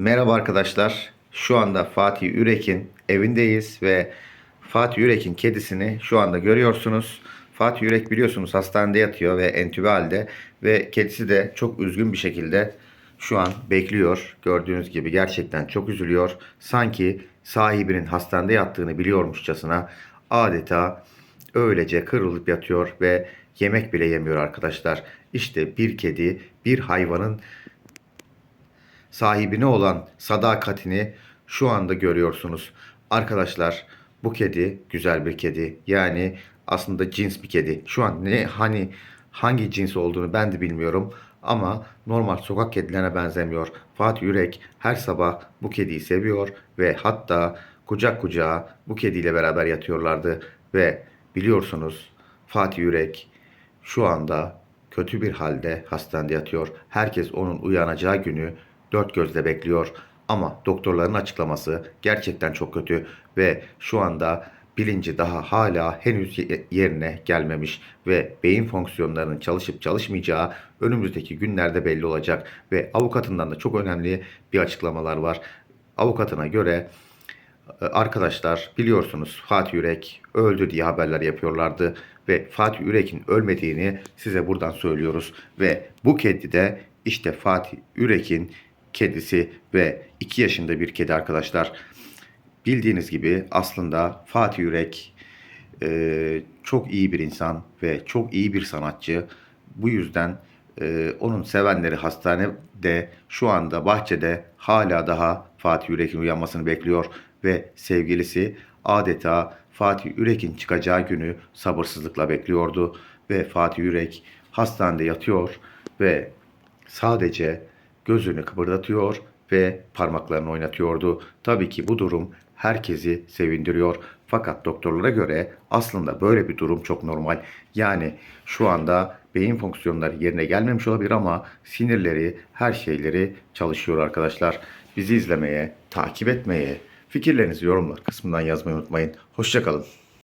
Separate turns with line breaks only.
Merhaba arkadaşlar. Şu anda Fatih Ürek'in evindeyiz ve Fatih Ürek'in kedisini şu anda görüyorsunuz. Fatih Ürek biliyorsunuz hastanede yatıyor ve entübe halde ve kedisi de çok üzgün bir şekilde şu an bekliyor. Gördüğünüz gibi gerçekten çok üzülüyor. Sanki sahibinin hastanede yattığını biliyormuşçasına adeta öylece kırılıp yatıyor ve yemek bile yemiyor arkadaşlar. İşte bir kedi bir hayvanın sahibine olan sadakatini şu anda görüyorsunuz. Arkadaşlar bu kedi güzel bir kedi. Yani aslında cins bir kedi. Şu an ne hani hangi cins olduğunu ben de bilmiyorum ama normal sokak kedilerine benzemiyor. Fatih Yürek her sabah bu kediyi seviyor ve hatta kucak kucağa bu kediyle beraber yatıyorlardı ve biliyorsunuz Fatih Yürek şu anda kötü bir halde hastanede yatıyor. Herkes onun uyanacağı günü dört gözle bekliyor. Ama doktorların açıklaması gerçekten çok kötü ve şu anda bilinci daha hala henüz ye- yerine gelmemiş ve beyin fonksiyonlarının çalışıp çalışmayacağı önümüzdeki günlerde belli olacak ve avukatından da çok önemli bir açıklamalar var. Avukatına göre e, Arkadaşlar biliyorsunuz Fatih Yürek öldü diye haberler yapıyorlardı ve Fatih Yürek'in ölmediğini size buradan söylüyoruz ve bu kedi de işte Fatih Yürek'in kedisi ve 2 yaşında bir kedi arkadaşlar. Bildiğiniz gibi aslında Fatih Yürek e, çok iyi bir insan ve çok iyi bir sanatçı. Bu yüzden e, onun sevenleri hastanede şu anda bahçede hala daha Fatih Yürek'in uyanmasını bekliyor ve sevgilisi adeta Fatih Yürek'in çıkacağı günü sabırsızlıkla bekliyordu ve Fatih Yürek hastanede yatıyor ve sadece gözünü kıpırdatıyor ve parmaklarını oynatıyordu. Tabii ki bu durum herkesi sevindiriyor. Fakat doktorlara göre aslında böyle bir durum çok normal. Yani şu anda beyin fonksiyonları yerine gelmemiş olabilir ama sinirleri, her şeyleri çalışıyor arkadaşlar. Bizi izlemeye, takip etmeye, fikirlerinizi yorumlar kısmından yazmayı unutmayın. Hoşçakalın.